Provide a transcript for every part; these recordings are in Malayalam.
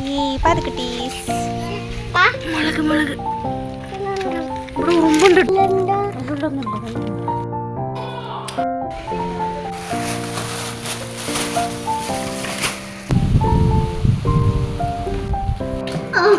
ഈ പതുക്കിട്ടീസ് മുളക് മുളക്. ഇവിടെ ഉറുമ്പുണ്ട്. ഹായ്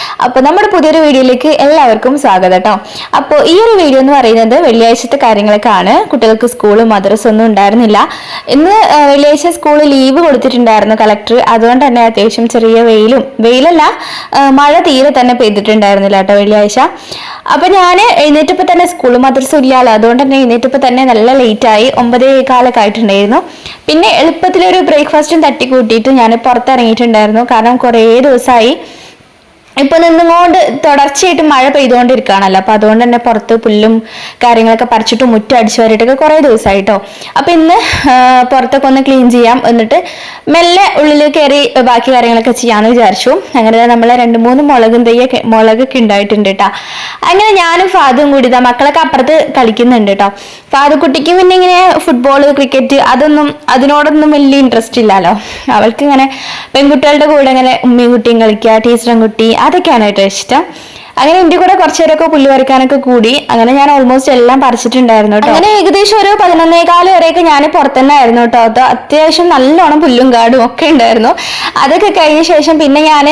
അപ്പോൾ നമ്മുടെ പുതിയൊരു വീഡിയോയിലേക്ക് എല്ലാവർക്കും സ്വാഗതം കേട്ടോ അപ്പോൾ ഈ ഒരു വീഡിയോ എന്ന് പറയുന്നത് വെള്ളിയാഴ്ചത്തെ കാര്യങ്ങളൊക്കെയാണ്. കുട്ടികൾക്ക് സ്കൂളും മദ്രസ ഒന്നും ഉണ്ടായിരുന്നില്ല. ഇന്ന് വെള്ളിയാഴ്ച സ്കൂൾ ലീവ് കൊടുത്തിട്ടുണ്ടായിരുന്നു കളക്ടർ അതുകൊണ്ട് തന്നെ അത്യാവശ്യം ചെറിയ വെയിലും വെയിലല്ല മഴ തീരെ തന്നെ പെയ്തിട്ടുണ്ടായിരുന്നില്ല കേട്ടോ വെള്ളിയാഴ്ച. അപ്പൊ ഞാൻ എഴുന്നേറ്റപ്പോൾ തന്നെ സ്കൂളും മദ്രസ ഇല്ലല്ലോ അതുകൊണ്ട് തന്നെ എഴുന്നേറ്റപ്പോൾ തന്നെ നല്ല ലേറ്റായി ഒമ്പതേ കാലൊക്കെ ആയിട്ടുണ്ടായിരുന്നു. പിന്നെ എളുപ്പത്തിലൊരു ബ്രേക്ക്ഫാസ്റ്റും തട്ടി കൂട്ടിയിട്ട് ഞാൻ പുറത്തിറങ്ങിയിട്ടുണ്ടായിരുന്നു. കാരണം കുറേ ദിവസമായി ഇപ്പൊ നിന്നുകൊണ്ട് തുടർച്ചയായിട്ട് മഴ പെയ്തുകൊണ്ടിരിക്കുകയാണല്ലോ. അപ്പൊ അതുകൊണ്ട് തന്നെ പുറത്ത് പുല്ലും കാര്യങ്ങളൊക്കെ പറിച്ചിട്ട് മുറ്റം അടിച്ചു വരിട്ടൊക്കെ കുറെ ദിവസമായിട്ടോ. അപ്പൊ ഇന്ന് പുറത്തൊക്കെ ഒന്ന് ക്ലീൻ ചെയ്യാം. എന്നിട്ട് മെല്ലെ ഉള്ളിൽ കയറി ബാക്കി കാര്യങ്ങളൊക്കെ ചെയ്യാന്ന് വിചാരിച്ചു. അങ്ങനെ നമ്മളെ രണ്ട് മൂന്ന് മുളകും തെയ്യൊക്കെ മുളകൊക്കെ ഉണ്ടായിട്ടുണ്ട് കേട്ടോ. അങ്ങനെ ഞാനും ഫാദും കൂടി ഇതാ മക്കളൊക്കെ അപ്പുറത്ത് കളിക്കുന്നുണ്ട് കേട്ടോ. ഫാദു കുട്ടിക്ക് പിന്നെ ഇങ്ങനെ ഫുട്ബോൾ ക്രിക്കറ്റ് അതൊന്നും അതിനോടൊന്നും വലിയ ഇൻട്രസ്റ്റ് ഇല്ലല്ലോ. അവൾക്ക് ഇങ്ങനെ പെൺകുട്ടികളുടെ കൂടെ ഇങ്ങനെ ഉമ്മയും കുട്ടിയും കളിക്കുക ടീച്ചറും കുട്ടി അതൊക്കെയാണ് കേട്ടോ ഇഷ്ടം. അങ്ങനെ എന്റെ കൂടെ കുറച്ചുപേരൊക്കെ പുല്ല് പറിക്കാനൊക്കെ കൂടി. അങ്ങനെ ഞാൻ ഓൾമോസ്റ്റ് എല്ലാം പറിച്ചിട്ടുണ്ടായിരുന്നു അങ്ങനെ ഏകദേശം ഒരു പതിനൊന്നേകാൽ വരെയൊക്കെ ഞാൻ പുറത്തുതന്നെ ആയിരുന്നു കേട്ടോ അത് അത്യാവശ്യം നല്ലോണം പുല്ലും കാടും ഒക്കെ ഉണ്ടായിരുന്നു. അതൊക്കെ കഴിഞ്ഞ ശേഷം പിന്നെ ഞാൻ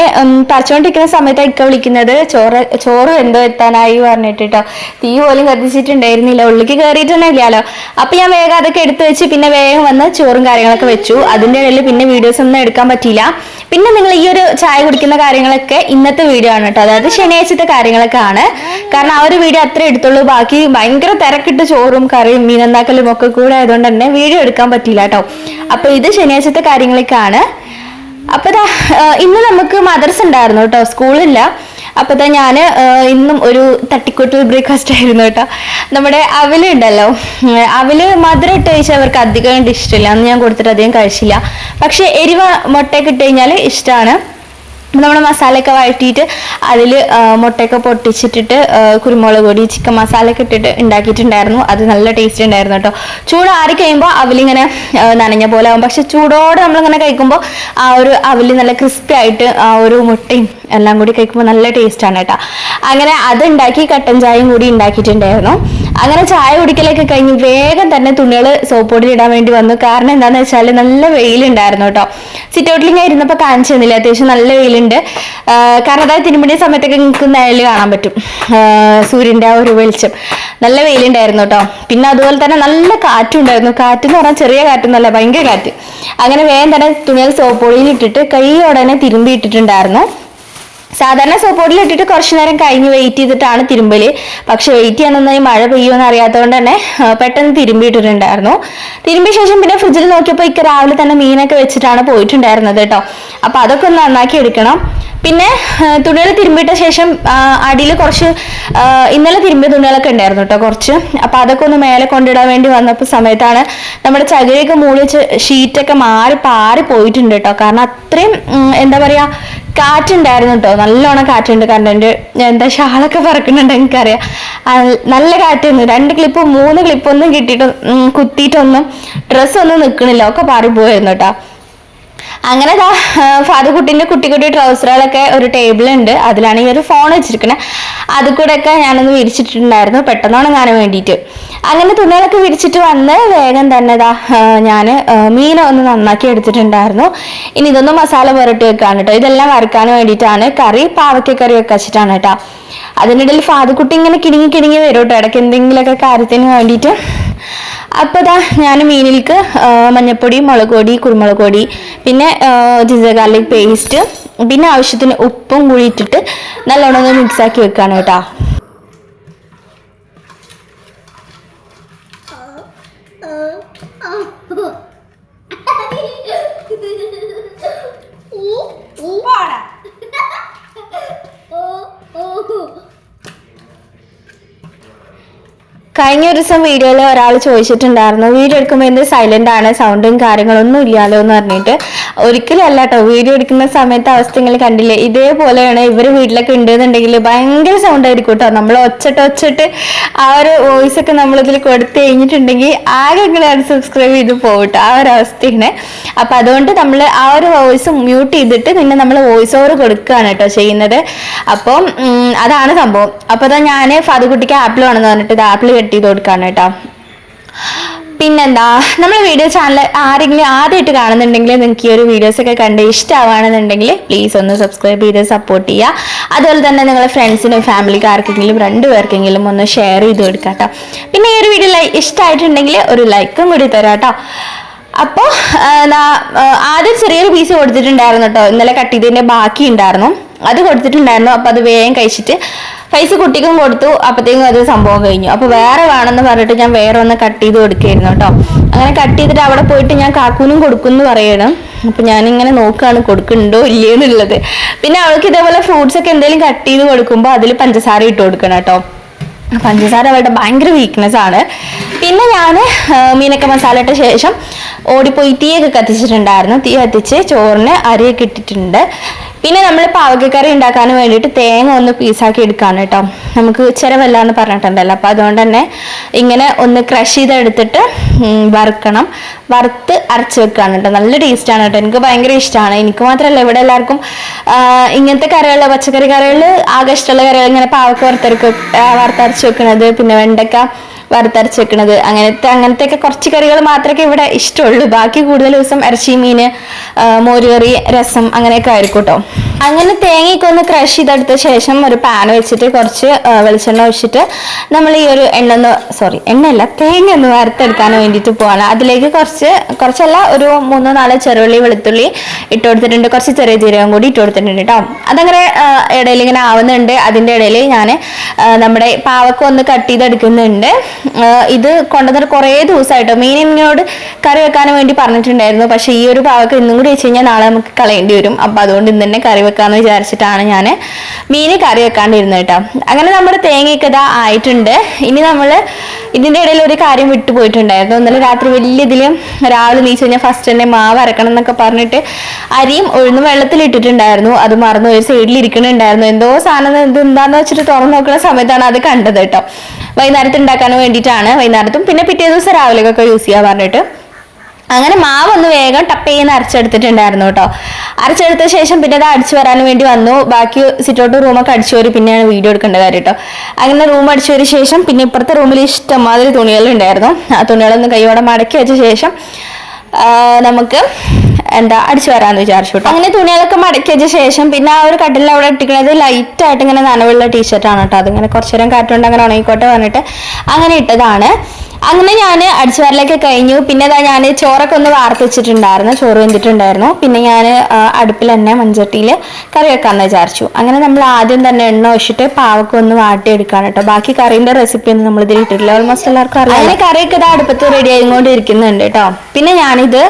പറിച്ചുകൊണ്ടിരിക്കുന്ന സമയത്ത് ഇക്ക വിളിക്കുന്നത്. ചോറ് ചോറ് എന്തോ എത്താനായി പറഞ്ഞിട്ട് കേട്ടോ തീ പോലും കത്തിച്ചിട്ടുണ്ടായിരുന്നില്ല. ഉള്ളിക്ക് കയറിയിട്ടുണ്ടായില്ലല്ലോ അപ്പൊ ഞാൻ വേഗം അതൊക്കെ എടുത്തു വെച്ച് പിന്നെ വേഗം വന്ന് ചോറും കാര്യങ്ങളൊക്കെ വെച്ചു. അതിന്റെ ഇടയിൽ പിന്നെ വീഡിയോസ് ഒന്നും എടുക്കാൻ പറ്റിയില്ല. പിന്നെ നിങ്ങൾ ഈ ഒരു ചായ കുടിക്കുന്ന കാര്യങ്ങളൊക്കെ ഇന്നത്തെ വീഡിയോ ആണ് കേട്ടോ അതായത് ശനിയാഴ്ചത്തെ കാര്യങ്ങളൊക്കെ ആണ് കാരണം ആ ഒരു വീഡിയോ അത്ര എടുത്തുള്ളൂ. ബാക്കി ഭയങ്കര തിരക്കിട്ട് ചോറും കറിയും മീനെന്താക്കലും ഒക്കെ കൂടെ ആയതുകൊണ്ട് തന്നെ വീഡിയോ എടുക്കാൻ പറ്റില്ല കേട്ടോ. അപ്പൊ ഇത് ശനിയാഴ്ചത്തെ കാര്യങ്ങളൊക്കെയാണ്. അപ്പൊ ദാ, ഇന്ന് നമുക്ക് മദർസ് ഉണ്ടായിരുന്നു കേട്ടോ. സ്കൂളില്ല. അപ്പൊ ദാ ഞാൻ ഇന്നും ഒരു തട്ടിക്കൂട്ടൽ ബ്രേക്ക്ഫാസ്റ്റ് ആയിരുന്നു കേട്ടോ. നമ്മുടെ അവൽ ഉണ്ടല്ലോ. അവൽ മധുരം ഇട്ട് കഴിച്ചാൽ അവർക്ക് അധികം ഇഷ്ടമില്ല. അന്ന് ഞാൻ കൊടുത്തിട്ട് അധികം കഴിച്ചില്ല. പക്ഷെ എരിവ മുട്ടയൊക്കെ ഇട്ട് കഴിഞ്ഞാൽ ഇഷ്ടമാണ് നമ്മൾ മസാലയൊക്കെ വഴറ്റിയിട്ട് അതിൽ മുട്ടയൊക്കെ പൊട്ടിച്ചിട്ടിട്ട് കുരുമുളക് പൊടി ചിക്കൻ മസാലയൊക്കെ ഇട്ടിട്ട് ഉണ്ടാക്കിയിട്ടുണ്ടായിരുന്നു. അത് നല്ല ടേസ്റ്റ് ഉണ്ടായിരുന്നു കേട്ടോ. ചൂട് ആറി കഴിയുമ്പോൾ അവലിങ്ങനെ നനഞ്ഞ പോലെ ആവും. പക്ഷെ ചൂടോടെ നമ്മളിങ്ങനെ കഴിക്കുമ്പോൾ ആ ഒരു അവൽ നല്ല ക്രിസ്പി ആയിട്ട് ആ ഒരു മുട്ടയും എല്ലാം കൂടി കഴിക്കുമ്പോൾ നല്ല ടേസ്റ്റാണ് കേട്ടോ. അങ്ങനെ അത് ഉണ്ടാക്കി കട്ടൻ ചായയും കൂടി ഉണ്ടാക്കിയിട്ടുണ്ടായിരുന്നു. അങ്ങനെ ചായ കുടിക്കലൊക്കെ കഴിഞ്ഞ് വേഗം തന്നെ തുണികൾ സോപ്പോട്ടിൽ ഇടാൻ വേണ്ടി വന്നു. കാരണം എന്താണെന്ന് വെച്ചാൽ നല്ല വെയിലുണ്ടായിരുന്നു കേട്ടോ. സിറ്റ് ഔട്ടിൽ ഞാൻ ഇരുന്നപ്പോൾ കാണിച്ചു തന്നില്ല അത്യാവശ്യം നല്ല വെയിലുണ്ട്. കാരണം അതായത് തിരുമ്പടിയ സമയത്തൊക്കെ നിങ്ങൾക്ക് നിഴൽ കാണാൻ പറ്റും. സൂര്യന്റെ ആ ഒരു വെളിച്ചം. നല്ല വെയിലുണ്ടായിരുന്നു കേട്ടോ. പിന്നെ അതുപോലെ തന്നെ നല്ല കാറ്റുണ്ടായിരുന്നു. കാറ്റ് എന്ന് പറഞ്ഞാൽ ചെറിയ കാറ്റൊന്നുമല്ല ഭയങ്കര കാറ്റ്. അങ്ങനെ വേഗം തന്നെ തുണികൾ സോപ്പോളിയിൽ ഇട്ടിട്ട് കൈ ഉടനെ തിരുമ്പി ഇട്ടിട്ടുണ്ടായിരുന്നു. സാധാരണ സപ്പോർട്ടിൽ ഇട്ടിട്ട് കുറച്ചു നേരം കഴിഞ്ഞ് വെയിറ്റ് ചെയ്തിട്ടാണ് തിരുമ്പൽ. പക്ഷെ വെയിറ്റ് ചെയ്യാനൊന്നും മഴ പെയ്യുമെന്ന് അറിയാത്തതുകൊണ്ട് തന്നെ പെട്ടെന്ന് തിരുമ്പിയിട്ടിട്ടുണ്ടായിരുന്നു തിരുമ്പിയ ശേഷം പിന്നെ ഫ്രിഡ്ജിൽ നോക്കിയപ്പോൾ ഇക്ക രാവിലെ തന്നെ മീനൊക്കെ വെച്ചിട്ടാണ് പോയിട്ടുണ്ടായിരുന്നത് കേട്ടോ. അപ്പൊ അതൊക്കെ ഒന്ന് നന്നാക്കി എടുക്കണം. പിന്നെ തുണികൾ തിരുമ്പിയിട്ട ശേഷം അടിയിൽ കുറച്ച് ഇന്നലെ തിരുമ്പിയ തുണികളൊക്കെ ഉണ്ടായിരുന്നു കേട്ടോ കുറച്ച്. അപ്പൊ അതൊക്കെ ഒന്ന് മേലെ കൊണ്ടിടാൻ വേണ്ടി വന്നപ്പോൾ സമയത്താണ് നമ്മുടെ ചകിരിയൊക്കെ മൂളിച്ച് ഷീറ്റൊക്കെ മാറി പാറി പോയിട്ടുണ്ട് കേട്ടോ. കാരണം അത്രയും എന്താ പറയാ കാറ്റുണ്ടായിരുന്നു കേട്ടോ നല്ലോണം കാറ്റുണ്ട്. കണ്ടന്റ് എന്താ ഷാളൊക്കെ പറക്കുന്നുണ്ട് എനിക്കറിയാം. നല്ല കാറ്റായിരുന്നു. രണ്ട് ക്ലിപ്പ് മൂന്ന് ക്ലിപ്പൊന്നും കിട്ടിയിട്ട് കുത്തിയിട്ടൊന്നും ഡ്രസ്സൊന്നും നിൽക്കണില്ല ഒക്കെ പാറിപ്പോയിരുന്നു കേട്ടോ അങ്ങനെ ദാ കുട്ടീന്റെ കുട്ടി കുട്ടി ട്രൗസറുകളൊക്കെ ഒരു ടേബിളുണ്ട്. അതിലാണ് ഈ ഒരു ഫോൺ വെച്ചിരിക്കുന്നത് അത് കൂടെയൊക്കെ ഞാനൊന്ന് വിരിച്ചിട്ടുണ്ടായിരുന്നു. പെട്ടെന്ന് ഉണങ്ങാൻ വേണ്ടിയിട്ട് അങ്ങനെ തുണികളൊക്കെ വിരിച്ചിട്ട് വന്ന് വേഗം തന്നെ ഇതാ ഞാൻ മീൻ ഒന്ന് നന്നാക്കി എടുത്തിട്ടുണ്ടായിരുന്നു. ഇനി ഇതൊന്നും മസാല പുരട്ടി വെക്കാണ് കേട്ടോ ഇതെല്ലാം വറുക്കാൻ വേണ്ടിയിട്ടാണ് കറി പാവയ്ക്ക കറി ഒക്കെ വെച്ചിട്ടാണ് കേട്ടോ അതിനിടയിൽ ഫാദുക്കുട്ടി ഇങ്ങനെ കിടുങ്ങി കിടുങ്ങി വരും കേട്ടോ ഇടയ്ക്ക് എന്തെങ്കിലുമൊക്കെ കാര്യത്തിന് വേണ്ടിയിട്ട് അപ്പോൾ ഇതാ ഞാൻ മീനിലേക്ക് മഞ്ഞപ്പൊടി മുളക് പൊടി കുരുമുളക് പൊടി പിന്നെ ജിഞ്ചർ ഗാർലിക് പേസ്റ്റ് പിന്നെ ആവശ്യത്തിന് ഉപ്പും കൂടി ഇട്ടിട്ട് നല്ലോണം ഒന്ന് മിക്സ് ആക്കി ഓ കേട്ടോ കഴിഞ്ഞ ഒരു ദിവസം വീഡിയോയിൽ ഒരാൾ ചോദിച്ചിട്ടുണ്ടായിരുന്നു വീഡിയോ എടുക്കുമ്പോൾ എന്ത് സൈലന്റ് ആണ്? സൗണ്ടും കാര്യങ്ങളൊന്നും ഇല്ലാലോ? എന്ന് പറഞ്ഞിട്ട്. ഒരിക്കലും അല്ല കേട്ടോ വീഡിയോ എടുക്കുന്ന സമയത്ത് അവസ്ഥ നിങ്ങൾ കണ്ടില്ലേ? ഇതേപോലെയാണ് ഇവർ വീട്ടിലൊക്കെ ഉണ്ടെന്നുണ്ടെങ്കിൽ ഭയങ്കര സൗണ്ട് ആയിരിക്കും കേട്ടോ നമ്മൾ ഒച്ചിട്ട് ഒച്ചിട്ട് ആ ഒരു വോയിസ് ഒക്കെ നമ്മളിതിൽ കൊടുത്തു കഴിഞ്ഞിട്ടുണ്ടെങ്കിൽ ആകെ ഇങ്ങനെ സബ്സ്ക്രൈബ് ചെയ്ത് പോകട്ടോ ആ ഒരു അവസ്ഥയാണ്. അപ്പൊ അതുകൊണ്ട് നമ്മൾ ആ ഒരു വോയിസ് മ്യൂട്ട് ചെയ്തിട്ട് പിന്നെ നമ്മൾ വോയിസ് ഓവർ കൊടുക്കുകയാണ് കേട്ടോ ചെയ്യുന്നത്. അപ്പം അതാണ് സംഭവം. അപ്പോൾ ഞാൻ ഫാദുകുട്ടിക്ക് ആപ്പിൾ വേണമെന്ന് പറഞ്ഞിട്ട് ഇത് ആപ്പിൾ കട്ട് ചെയ്ത് കൊടുക്കാണ് കേട്ടോ പിന്നെന്താ നമ്മൾ വീഡിയോ ചാനൽ ആരെങ്കിലും ആദ്യമായിട്ട് കാണുന്നുണ്ടെങ്കിൽ നിങ്ങൾക്ക് ഈ ഒരു വീഡിയോസ് ഒക്കെ കണ്ട് ഇഷ്ടമാണെന്നുണ്ടെങ്കിൽ പ്ലീസ് ഒന്ന് സബ്സ്ക്രൈബ് ചെയ്ത് സപ്പോർട്ട് ചെയ്യുക. അതുപോലെ തന്നെ നിങ്ങളുടെ ഫ്രണ്ട്സിനും ഫാമിലിക്ക് ആർക്കെങ്കിലും രണ്ട് പേർക്കെങ്കിലും ഒന്ന് ഷെയർ ചെയ്ത് കൊടുക്കാം കേട്ടോ പിന്നെ ഈ ഒരു വീഡിയോ ഇഷ്ടമായിട്ടുണ്ടെങ്കിൽ ഒരു ലൈക്കും കൂടി തരാം കേട്ടോ അപ്പോൾ ആദ്യം ചെറിയൊരു പീസ് കൊടുത്തിട്ടുണ്ടായിരുന്നു കേട്ടോ ഇന്നലെ കട്ട് ചെയ്തതിന്റെ ബാക്കി ഉണ്ടായിരുന്നു അത് കൊടുത്തിട്ടുണ്ടായിരുന്നു. അപ്പൊ അത് വേഗം കഴിച്ചിട്ട് പൈസ കുട്ടിക്കും കൊടുത്തു. അപ്പത്തേക്കും അത് സംഭവം കഴിഞ്ഞു. അപ്പൊ വേറെ വേണമെന്ന് പറഞ്ഞിട്ട് ഞാൻ വേറെ ഒന്ന് കട്ട് ചെയ്ത് കൊടുക്കുകയായിരുന്നു കേട്ടോ. അങ്ങനെ കട്ട് ചെയ്തിട്ട് അവിടെ പോയിട്ട് ഞാൻ കാക്കൂനും കൊടുക്കുന്നു പറയണം. അപ്പൊ ഞാനിങ്ങനെ നോക്കുകയാണ് കൊടുക്കുന്നുണ്ടോ ഇല്ലേ എന്നുള്ളത്. പിന്നെ അവൾക്ക് ഇതേപോലെ ഫ്രൂട്ട്സ് ഒക്കെ എന്തെങ്കിലും കട്ട് ചെയ്ത് കൊടുക്കുമ്പോൾ അതിൽ പഞ്ചസാര ഇട്ട് കൊടുക്കണം കേട്ടോ. പഞ്ചസാര അവളുടെ ഭയങ്കര വീക്ക്നെസ് ആണ്. പിന്നെ ഞാൻ മീനൊക്കെ മസാല ഇട്ട ശേഷം ഓടിപ്പോയി തീയൊക്കെ കത്തിച്ചിട്ടുണ്ടായിരുന്നു. തീ കത്തിച്ച് ചോറിന് അരിയൊക്കെ ഇട്ടിട്ടുണ്ട്. പിന്നെ നമ്മൾ പാവക്കക്കറി ഉണ്ടാക്കാൻ വേണ്ടിയിട്ട് തേങ്ങ ഒന്ന് പീസാക്കി എടുക്കാണ് കേട്ടോ. നമുക്ക് ചിലവല്ല എന്ന് പറഞ്ഞിട്ടുണ്ടല്ലോ. അപ്പോൾ അതുകൊണ്ട് തന്നെ ഇങ്ങനെ ഒന്ന് ക്രഷ് ചെയ്തെടുത്തിട്ട് വറുക്കണം. വറുത്ത് അരച്ച് വെക്കുകയാണ് കേട്ടോ. നല്ല ടേസ്റ്റാണ് കേട്ടോ. എനിക്ക് ഭയങ്കര ഇഷ്ടമാണ് എനിക്ക് മാത്രമല്ല ഇവിടെ എല്ലാവർക്കും ഇങ്ങനത്തെ കറികൾ പച്ചക്കറി കറികൾ ആകെ ഇഷ്ടമുള്ള കറികൾ ഇങ്ങനെ പാവക്ക വറുത്തരക്ക് വറുത്തരച്ച് വെക്കണത് പിന്നെ വെണ്ടക്ക വറുത്തരച്ച് വെക്കണത് അങ്ങനത്തെ അങ്ങനത്തെ ഒക്കെ കുറച്ച് കറികൾ മാത്രമേ ഇവിടെ ഇഷ്ടമുള്ളൂ. ബാക്കി കൂടുതൽ ദിവസം ഇറച്ചി മീൻ മോരുകറി രസം അങ്ങനെയൊക്കെ ആയിരിക്കും കേട്ടോ. അങ്ങനെ തേങ്ങയൊക്കെ ഒന്ന് ക്രഷ് ചെയ്തെടുത്ത ശേഷം ഒരു പാൻ വെച്ചിട്ട് കുറച്ച് വെളിച്ചെണ്ണ ഒഴിച്ചിട്ട് നമ്മൾ ഈ ഒരു എണ്ണ ഒന്ന് സോറി എണ്ണയല്ല തേങ്ങ ഒന്ന് വറുത്തെടുക്കാൻ വേണ്ടിയിട്ട് പോവാണ്. അതിലേക്ക് കുറച്ച് കുറച്ചല്ല ഒരു മൂന്നോ നാലോ ചെറുള്ളി വെളുത്തുള്ളി ഇട്ട് കൊടുത്തിട്ടുണ്ട്. കുറച്ച് ചെറിയ ജീരകം കൂടി ഇട്ട് കൊടുത്തിട്ടുണ്ട് കേട്ടോ അതങ്ങനെ ഇടയിൽ ഇങ്ങനെ ആവുന്നുണ്ട്. അതിന്റെ ഇടയിൽ ഞാൻ നമ്മുടെ പാവക്ക ഒന്ന് കട്ട് ചെയ്തെടുക്കുന്നുണ്ട്. ഇത് കൊണ്ടുവന്നിട്ട് കുറേ ദിവസമായിട്ടോ. മീൻ എന്നോട് കറി വെക്കാൻ വേണ്ടി പറഞ്ഞിട്ടുണ്ടായിരുന്നു. പക്ഷേ ഈ ഒരു പാവക്ക ഇന്നും കൂടി വെച്ച് കഴിഞ്ഞാൽ നാളെ നമുക്ക് കളയേണ്ടി വരും. അപ്പോൾ അതുകൊണ്ട് ഇന്ന് തന്നെ കറി വെക്കാമെന്ന് വിചാരിച്ചിട്ടാണ് ഞാൻ മീൻ കറി വെക്കാണ്ടിരുന്നത് കേട്ടോ. അങ്ങനെ നമ്മുടെ തേങ്ങയൊക്കെ ഇതാ ആയിട്ടുണ്ട്. ഇനി നമ്മൾ ഇതിന്റെ ഇടയിൽ ഒരു കാര്യം വിട്ടുപോയിട്ടുണ്ടായിരുന്നു ഇന്നലെ രാത്രി വലിയ ഇതിലും രാവിലെ നീച്ച് കഴിഞ്ഞാൽ ഫസ്റ്റ് തന്നെ മാവ് അരക്കണം എന്നൊക്കെ പറഞ്ഞിട്ട് അരിയും ഉഴുന്നും വെള്ളത്തിൽ ഇട്ടിട്ടുണ്ടായിരുന്നു. അത് മറന്നു ഒരു സൈഡിൽ ഇരിക്കണുണ്ടായിരുന്നു എന്തോ സാധനം എന്ത് എന്താന്ന് വെച്ചിട്ട് തുറന്നു നോക്കുന്ന സമയത്താണ് അത് കണ്ടത് കേട്ടോ. വൈകുന്നേരത്ത് ഉണ്ടാക്കാൻ വേണ്ടിയിട്ടാണ്. വൈകുന്നേരത്തും പിന്നെ പിറ്റേ ദിവസം രാവിലെയൊക്കെ യൂസ് ചെയ്യാൻ പറഞ്ഞിട്ട്. അങ്ങനെ മാവ് ഒന്ന് വേഗം ടപ്പ് ചെയ്യുന്ന അരച്ചെടുത്തിട്ടുണ്ടായിരുന്നു കേട്ടോ. അരച്ചെടുത്ത ശേഷം പിന്നെ അത് അടിച്ചു വരാൻ വേണ്ടി വന്നു. ബാക്കി സിറ്റോട്ട് റൂമൊക്കെ അടിച്ചു വരും. പിന്നെയാണ് വീഡിയോ എടുക്കേണ്ട കാര്യം കേട്ടോ. അങ്ങനെ റൂം അടിച്ചു വരും ശേഷം പിന്നെ ഇപ്പുറത്തെ റൂമിൽ ഇഷ്ടംമാതിരി തുണികളുണ്ടായിരുന്നു ആ തുണികളൊന്ന് കൈയോടെ മടക്കി വെച്ച ശേഷം നമുക്ക് എന്താ അടിച്ചു വരാമെന്ന് വിചാരിച്ചു കേട്ടോ. അങ്ങനെ തുണികളൊക്കെ മടക്കി വെച്ച ശേഷം പിന്നെ ആ ഒരു കട്ടിലിൽ അവിടെ ഇട്ടിക്കുന്നത് ലൈറ്റ് ആയിട്ട് ഇങ്ങനെ നനവുള്ള ടീഷർട്ടാണ് കേട്ടോ. അതിങ്ങനെ കുറച്ചു നേരം കാറ്റുകൊണ്ട് അങ്ങനെ ഉണങ്ങിക്കോട്ടെ പറഞ്ഞിട്ട് അങ്ങനെ ഇട്ടതാണ്. അങ്ങനെ ഞാൻ അടിച്ചുവരലൊക്കെ കഴിഞ്ഞു. പിന്നെ അതാ ഞാൻ ചോറൊക്കെ ഒന്ന് വാർത്തിച്ചിട്ടുണ്ടായിരുന്നു. ചോറ് വെന്തിട്ടുണ്ടായിരുന്നു. പിന്നെ ഞാൻ അടുപ്പിൽ തന്നെ മൺചട്ടിയിൽ കറി വെക്കാമെന്ന് വിചാരിച്ചു. അങ്ങനെ നമ്മൾ ആദ്യം തന്നെ എണ്ണ ഒഴിച്ചിട്ട് പാവക്ക ഒന്ന് വാട്ടിയെടുക്കാണ് കേട്ടോ. ബാക്കി കറീന്റെ റെസിപ്പി ഒന്നും നമ്മൾ ഇതിൽ ഇട്ടിട്ടില്ല. ഓൾമോസ്റ്റ് എല്ലാവർക്കും അറിയാം അങ്ങനെ കറിയൊക്കെ ഇതാ അടുപ്പത്ത് റെഡി ആയിക്കൊണ്ടിരിക്കുന്നുണ്ട് കേട്ടോ. പിന്നെ ഞാനിത്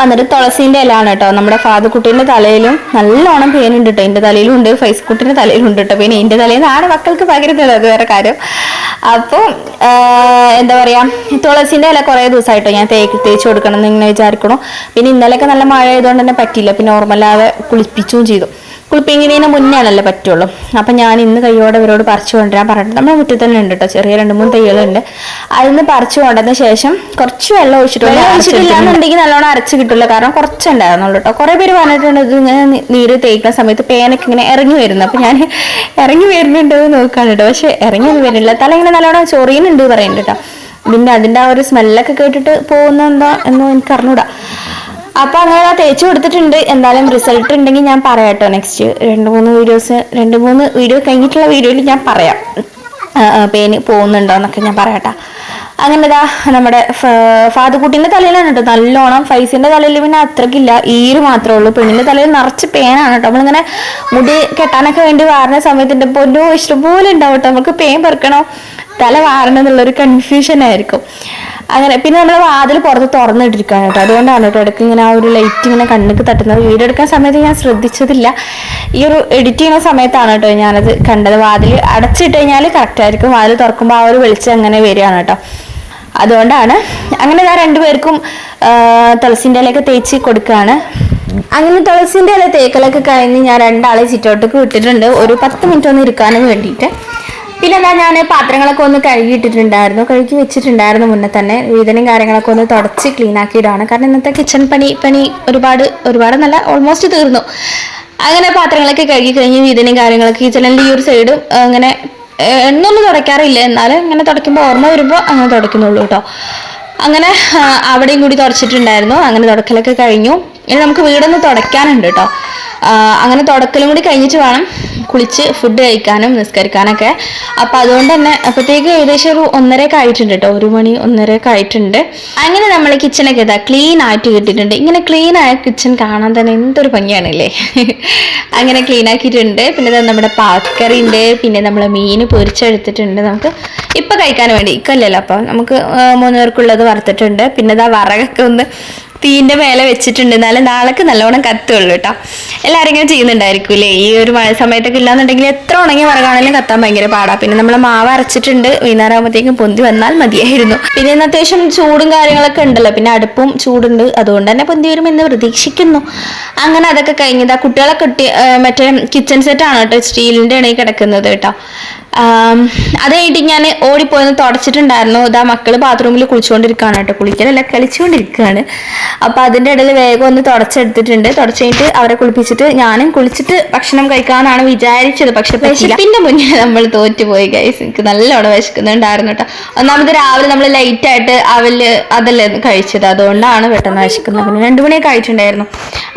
വന്നിട്ട് തുളസീന്റെ ഇലാണ് കേട്ടോ. നമ്മുടെ ഫാദർ കുട്ടീന്റെ തലയിലും നല്ലോണം പേനുണ്ട് കേട്ടോ. എന്റെ തലയിലും ഉണ്ട് ഫൈസ് കുട്ടീന്റെ തലയിലും ഉണ്ട് കേട്ടോ. പിന്നെ എന്റെ തലയിൽ നിന്നാണ് മക്കൾക്ക് പകരുന്നത്. അത് വേറെ കാര്യം. അപ്പോൾ എന്താ പറയാ തുളസിന്റെ ഇല കുറേ ദിവസമായിട്ടോ ഞാൻ തേക്ക് തേച്ച് കൊടുക്കണം എന്ന് ഇങ്ങനെ വിചാരിക്കണു. പിന്നെ ഇന്നലെയൊക്കെ നല്ല മഴ ആയതുകൊണ്ട് തന്നെ പറ്റിയില്ല. പിന്നെ നോർമലാതെ കുളിപ്പിച്ചും ചെയ്തു. കുളിപ്പിക്കുന്നതിന് മുന്നേ ആണല്ലോ പറ്റുള്ളൂ. അപ്പം ഞാൻ ഇന്ന് കൈയോടെ ഇവരോട് പറിച്ചു കൊണ്ടുവരാൻ പറഞ്ഞിട്ട് നമ്മുടെ മുറ്റത്ത് തന്നെ ഉണ്ട് കേട്ടോ ചെറിയ രണ്ട് മൂന്ന് തൈകളുണ്ട്. അതിൽ നിന്ന് പറിച്ചു കൊണ്ടുവന്ന ശേഷം കുറച്ച് വെള്ളം ഒഴിച്ചിട്ടുണ്ട്. ഒഴിച്ചിട്ടില്ലാന്നുണ്ടെങ്കിൽ നല്ലോണം അരച്ച് കിട്ടില്ല. കാരണം കുറച്ചുണ്ടായിരുന്നുള്ളൂ കേട്ടോ കുറേ പേര് പറഞ്ഞിട്ടുണ്ട് ഇത് ഇങ്ങനെ നീര് തേക്കുന്ന സമയത്ത് പേനൊക്കെ ഇങ്ങനെ ഇറങ്ങി വരുന്നു. അപ്പം ഞാൻ ഇറങ്ങി വരുന്നുണ്ടോ എന്ന് നോക്കാണ് കേട്ടോ പക്ഷെ ഇറങ്ങി ഒന്നും വരുന്നില്ല തല ഇങ്ങനെ നല്ലോണം ചൊറിയുന്നുണ്ട് പറയുന്നുണ്ട് കേട്ടോ ഇതിന്റെ അതിന്റെ ആ ഒരു സ്മെല്ലൊക്കെ കേട്ടിട്ട് പോകുന്ന എന്താ എന്നോ എനിക്ക് അറിഞ്ഞൂടാ. അപ്പൊ അങ്ങനെ തേച്ച് കൊടുത്തിട്ടുണ്ട്. എന്തായാലും റിസൾട്ട് ഉണ്ടെങ്കിൽ ഞാൻ പറയാം കേട്ടോ നെക്സ്റ്റ് രണ്ട് മൂന്ന് വീഡിയോസ് രണ്ട് മൂന്ന് വീഡിയോ കഴിഞ്ഞിട്ടുള്ള വീഡിയോയിൽ ഞാൻ പറയാം. പേന് പോകുന്നുണ്ടോ എന്നൊക്കെ ഞാൻ പറയാട്ടാ. അങ്ങനെ ഇതാ നമ്മുടെ ഫാദുക്കുട്ടീന്റെ തലയിലാണ് കേട്ടോ. നല്ലോണം ഫൈസിന്റെ തലയിൽ പിന്നെ അത്രക്കില്ല. ഈര് മാത്രമേ ഉള്ളൂ. പെണ്ണിന്റെ തലയിൽ നിറച്ച് പേനാണ് കേട്ടോ. നമ്മളിങ്ങനെ മുടി കെട്ടാനൊക്കെ വേണ്ടി വാരുന്ന സമയത്തിന്റെ പൊന്നോ ഇഷ്ടംപോലെ ഉണ്ടാവും കേട്ടോ. നമുക്ക് പേൻ പെറുക്കണം? തല വാരണം എന്നുള്ളൊരു കൺഫ്യൂഷൻ ആയിരിക്കും. അങ്ങനെ പിന്നെ നമ്മൾ വാതിൽ പുറത്ത് തുറന്നിട്ടിരിക്കുകയാണ് കേട്ടോ. അതുകൊണ്ടാണ് കേട്ടോ ഇടയ്ക്ക് ഇങ്ങനെ ആ ഒരു ലൈറ്റ് ഇങ്ങനെ കണ്ണുക്ക് തട്ടുന്നത്. വീഡിയോ എടുക്കാൻ സമയത്ത് ഞാൻ ശ്രദ്ധിച്ചതില്ല. ഈ ഒരു എഡിറ്റ് ചെയ്യുന്ന സമയത്താണ് കേട്ടോ ഞാനത് കണ്ടത്. വാതിൽ അടച്ചിട്ട് കഴിഞ്ഞാൽ കറക്റ്റ് ആയിരിക്കും. വാതിൽ തുറക്കുമ്പോൾ ആ ഒരു വെളിച്ചം അങ്ങനെ വരികയാണ് കേട്ടോ. അതുകൊണ്ടാണ് അങ്ങനെ ഞാൻ രണ്ടുപേർക്കും തുളസിന്റെ ഇലയൊക്കെ തേച്ച് കൊടുക്കുകയാണ്. അങ്ങനെ തുളസിന്റെ ഇല തേക്കലൊക്കെ കഴിഞ്ഞ് ഞാൻ രണ്ടാളെ ചുറ്റോട്ടേക്ക് വിട്ടിട്ടുണ്ട്. ഒരു പത്ത് മിനിറ്റ് ഒന്ന് ഇരിക്കാനും വേണ്ടിയിട്ട്. പിന്നെ എന്താ ഞാൻ പാത്രങ്ങളൊക്കെ ഒന്ന് കഴുകിയിട്ടിട്ടുണ്ടായിരുന്നു. കഴുകി വെച്ചിട്ടുണ്ടായിരുന്നു മുന്നേ തന്നെ. വീതനും കാര്യങ്ങളൊക്കെ ഒന്ന് തുടച്ച് ക്ലീൻ ആക്കിയിടാണ് കാരണം ഇന്നത്തെ കിച്ചൺ പണി പണി ഒരുപാട് ഒരുപാട് നല്ല ഓൾമോസ്റ്റ് തീർന്നു. അങ്ങനെ പാത്രങ്ങളൊക്കെ കഴുകി കഴിഞ്ഞ് വീതനും കാര്യങ്ങളൊക്കെ കിച്ചണിന്റെ ഈ ഒരു സൈഡും അങ്ങനെ എണ്ണൊന്നും തുടയ്ക്കാറില്ല. എന്നാലും ഇങ്ങനെ തുടയ്ക്കുമ്പോൾ ഓർമ്മ വരുമ്പോൾ അങ്ങനെ തുടയ്ക്കുന്നുള്ളൂ കേട്ടോ അങ്ങനെ അവിടെയും കൂടി തുടച്ചിട്ടുണ്ടായിരുന്നു. അങ്ങനെ തുടക്കലൊക്കെ കഴിഞ്ഞു. ഇനി നമുക്ക് വീടൊന്ന് തുടയ്ക്കാനുണ്ട് കേട്ടോ അങ്ങനെ തുടക്കലും കൂടി കഴിഞ്ഞിട്ട് വേണം കുളിച്ച് ഫുഡ് കഴിക്കാനും നിസ്കരിക്കാനൊക്കെ. അപ്പം അതുകൊണ്ട് തന്നെ അപ്പോഴത്തേക്ക് ഏകദേശം ഒരു ഒന്നരയൊക്കെ ആയിട്ടുണ്ട് കേട്ടോ ഒരു മണി ഒന്നരയൊക്കെ ആയിട്ടുണ്ട്. അങ്ങനെ നമ്മൾ കിച്ചണൊക്കെ ഇതാ ക്ലീൻ ആയിട്ട് കിട്ടിയിട്ടുണ്ട്. ഇങ്ങനെ ക്ലീൻ ആയ കിച്ചൺ കാണാൻ തന്നെ എന്തൊരു ഭംഗിയാണല്ലേ? അങ്ങനെ ക്ലീൻ ആക്കിയിട്ടുണ്ട്. പിന്നെ നമ്മുടെ പാക്കറി ഉണ്ട് പിന്നെ നമ്മൾ മീൻ പൊരിച്ചെടുത്തിട്ടുണ്ട് നമുക്ക്. ഇപ്പം കഴിക്കാൻ വേണ്ടി. ഇക്കല്ലല്ലോ അപ്പം നമുക്ക് മൂന്ന് പേർക്കുള്ളത് വറുത്തിട്ടുണ്ട്. പിന്നെ ഇതാ വറകൊക്കെ ഒന്ന് തീന്റെ മേലെ വെച്ചിട്ടുണ്ട്. എന്നാലും നാളേക്ക് നല്ലോണം കത്തുള്ളൂ കേട്ടോ. എല്ലാവരും ഇങ്ങനെ ചെയ്യുന്നുണ്ടായിരിക്കും അല്ലേ ഈ ഒരു മഴ സമയത്തൊക്കെ ഇല്ലാന്നുണ്ടെങ്കിൽ എത്ര ഉണങ്ങിയ വറകാണെങ്കിലും കത്താൻ ഭയങ്കര പാടാ. പിന്നെ നമ്മൾ മാവ് അരച്ചിട്ടുണ്ട്. വൈകുന്നേരമാകുമ്പോഴത്തേക്കും പൊന്തി വന്നാൽ മതിയായിരുന്നു. പിന്നെ ഇന്ന് അത്യാവശ്യം ചൂടും കാര്യങ്ങളൊക്കെ ഉണ്ടല്ലോ. പിന്നെ അടുപ്പും ചൂടുണ്ട്. അതുകൊണ്ട് തന്നെ പൊന്തി വരുമെന്ന് പ്രതീക്ഷിക്കുന്നു. അങ്ങനെ അതൊക്കെ കഴിഞ്ഞതാ കുട്ടികളെ കിട്ടി മറ്റേ കിച്ചൺ സെറ്റാണ് കേട്ടോ. സ്റ്റീലിന്റെ ഇണയിൽ കിടക്കുന്നത് കേട്ടോ. അത് കഴിഞ്ഞിട്ട് ഞാൻ ഓടിപ്പോയെന്ന് തുടച്ചിട്ടുണ്ടായിരുന്നു. ഇതാ മക്കൾ ബാത്റൂമിൽ കുളിച്ചുകൊണ്ടിരിക്കുകയാണ് കേട്ടോ. കുളിക്കലല്ല കളിച്ചുകൊണ്ടിരിക്കുകയാണ് അപ്പൊ അതിന്റെ ഇടയിൽ വേഗം ഒന്ന് തുടച്ചെടുത്തിട്ടുണ്ട്. തുടച്ച് കഴിഞ്ഞിട്ട് അവരെ കുളിപ്പിച്ചിട്ട് ഞാനും കുളിച്ചിട്ട് ഭക്ഷണം കഴിക്കാമെന്നാണ് വിചാരിച്ചത് പക്ഷെ പക്ഷെ മുന്നേ നമ്മൾ തോറ്റുപോയി ഗൈസ് എനിക്ക് നല്ലോണം വിശക്കുന്നുണ്ടായിരുന്നു കേട്ടോ. ഒന്നാമത് രാവിലെ നമ്മൾ ലൈറ്റ് ആയിട്ട് അവൽ അതല്ലേ കഴിച്ചത്. അതുകൊണ്ടാണ് പെട്ടെന്ന് വിശക്കുന്നത്. പിന്നെ രണ്ടു മണിയൊക്കെ കഴിച്ചിട്ടുണ്ടായിരുന്നു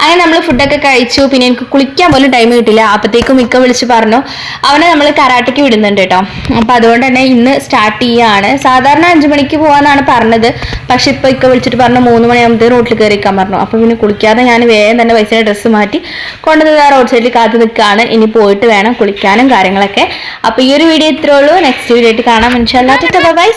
അങ്ങനെ നമ്മൾ ഫുഡൊക്കെ കഴിച്ചു. പിന്നെ എനിക്ക് കുളിക്കാൻ പോലും ടൈം കിട്ടില്ല അപ്പത്തേക്കും മിക്ക വിളിച്ച് പറഞ്ഞു അവനെ നമ്മൾ കരാട്ടയ്ക്ക് വിടുന്നുണ്ട് കേട്ടോ. അപ്പൊ അതുകൊണ്ട് തന്നെ ഇന്ന് സ്റ്റാർട്ട് ചെയ്യാണ്. സാധാരണ അഞ്ചു മണിക്ക് പോകാനാണ് പറഞ്ഞത്. പക്ഷെ ഇപ്പൊ ഇക്ക വിളിച്ചിട്ട് പറഞ്ഞു മൂന്ന് മണിയാകുമ്പോഴത്തേ റോട്ടിൽ കയറിക്കാൻ പറഞ്ഞു. അപ്പോൾ പിന്നെ കുളിക്കാതെ ഞാൻ വേഗം തന്നെ പൈസയുടെ ഡ്രസ്സ് മാറ്റി കൊണ്ടുവന്ന് റോഡ് സൈഡിൽ കാത്തു നിൽക്കുകയാണ് ഇനി പോയിട്ട് വേണം കുളിക്കാനും കാര്യങ്ങളൊക്കെ. അപ്പോൾ ഈ ഒരു വീഡിയോ ഇത്രേ ഉള്ളൂ. നെക്സ്റ്റ് വീഡിയോ ആയിട്ട് കാണാം. ഇൻഷാല്ലാ ബൈ